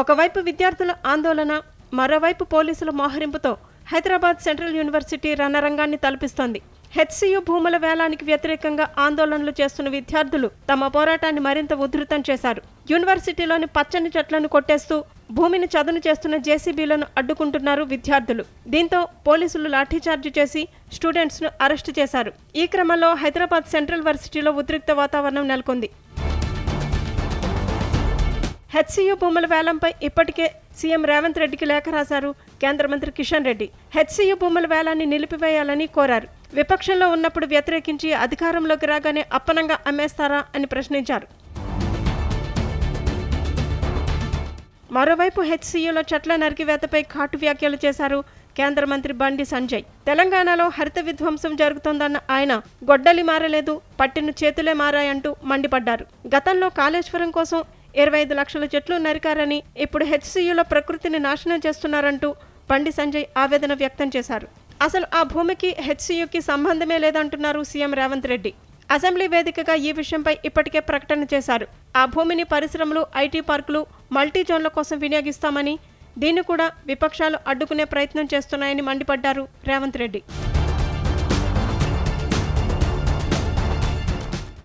ఒకవైపు విద్యార్థుల ఆందోళన మరోవైపు పోలీసుల మోహరింపుతో హైదరాబాద్ సెంట్రల్ యూనివర్సిటీ రణరంగాన్ని తలపిస్తోంది. హెచ్సియు భూముల వేలానికి వ్యతిరేకంగా ఆందోళనలు చేస్తున్న విద్యార్థులు తమ పోరాటాన్ని మరింత ఉధృతం చేశారు. యూనివర్సిటీలోని పచ్చని చెట్లను కొట్టేస్తూ భూమిని చదును చేస్తున్న జేసీబీలను అడ్డుకుంటున్నారు విద్యార్థులు. దీంతో పోలీసులు లాఠీచార్జ్ చేసి స్టూడెంట్స్ను అరెస్టు చేశారు. ఈ క్రమంలో హైదరాబాద్ సెంట్రల్ వర్సిటీలో ఉద్రిక్త వాతావరణం నెలకొంది. హెచ్సియు భూముల వేలంపై ఇప్పటికే సీఎం రేవంత్ రెడ్డికి లేఖ రాశారు కేంద్ర మంత్రి కిషన్ రెడ్డి. హెచ్సియు భూముల వేలాన్ని నిలిపివేయాలని కోరారు. విపక్షంలో ఉన్నప్పుడు వ్యతిరేకించి అధికారంలోకి రాగానే అప్పనంగా అమ్మేస్తారా అని ప్రశ్నించారు. మరోవైపు హెచ్సియులో చెట్ల నరికివేతపై ఘాటు వ్యాఖ్యలు చేశారు కేంద్ర మంత్రి బండి సంజయ్. తెలంగాణలో హరిత విధ్వంసం జరుగుతోందన్న ఆయన గొడ్డలి మారలేదు పట్టిన చేతులే మారాయంటూ మండిపడ్డారు. గతంలో కాళేశ్వరం కోసం ఇరవై ఐదు లక్షల చెట్లు నరికారని ఇప్పుడు హెచ్సియులో ప్రకృతిని నాశనం చేస్తున్నారంటూ బండి సంజయ్ ఆవేదన వ్యక్తం చేశారు. అసలు ఆ భూమికి హెచ్సియుకి సంబంధమే లేదంటున్నారు సీఎం రేవంత్ రెడ్డి. అసెంబ్లీ వేదికగా ఈ విషయంపై ఇప్పటికే ప్రకటన చేశారు. ఆ భూమిని పరిశ్రమలు ఐటీ పార్కులు మల్టీ జోన్ల కోసం వినియోగిస్తామని దీన్ని కూడా విపక్షాలు అడ్డుకునే ప్రయత్నం చేస్తున్నాయని మండిపడ్డారు రేవంత్ రెడ్డి.